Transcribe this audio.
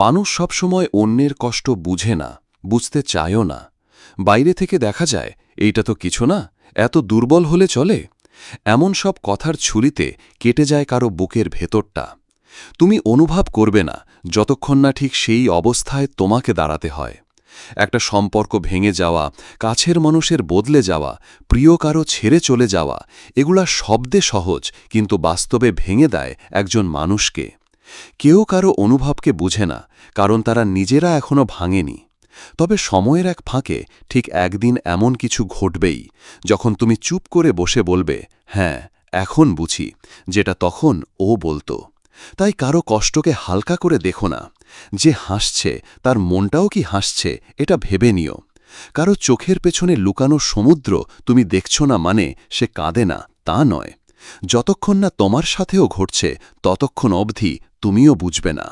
মানুষ সবসময় অন্যের কষ্ট বুঝে না, বুঝতে চায়ও না। বাইরে থেকে দেখা যায়, এইটা তো কিছু না, এত দুর্বল হলে চলে। এমন সব কথার ছুরিতে কেটে যায় কারও বুকের ভেতরটা। তুমি অনুভব করবে না, যতক্ষণ না ঠিক সেই অবস্থায় তোমাকে দাঁড়াতে হয়। একটা সম্পর্ক ভেঙে যাওয়া, কাছের মানুষের বদলে যাওয়া, প্রিয় কারও ছেড়ে চলে যাওয়া, এগুলা শব্দে সহজ, কিন্তু বাস্তবে ভেঙে দেয় একজন মানুষকে। কেউ কারও অনুভবকে বুঝে না, কারণ তারা নিজেরা এখনও ভাঙেনি। তবে সময়ের এক ফাঁকে ঠিক একদিন এমন কিছু ঘটবেই, যখন তুমি চুপ করে বসে বলবে হ্যাঁ এখন বুঝি যেটা তখন ও বলতো। তাই কারও কষ্টকে হালকা করে দেখো না। যে হাসছে, তার মনটাও কি হাসছে, এটা ভেবে নিও। কারও চোখের পেছনে লুকানো সমুদ্র তুমি দেখছ না মানে সে কাঁদে না, তা নয়। যতক্ষণ না তোমার সাথেও ঘটছে ততক্ষণ অবধি তুমিও বুঝবে না।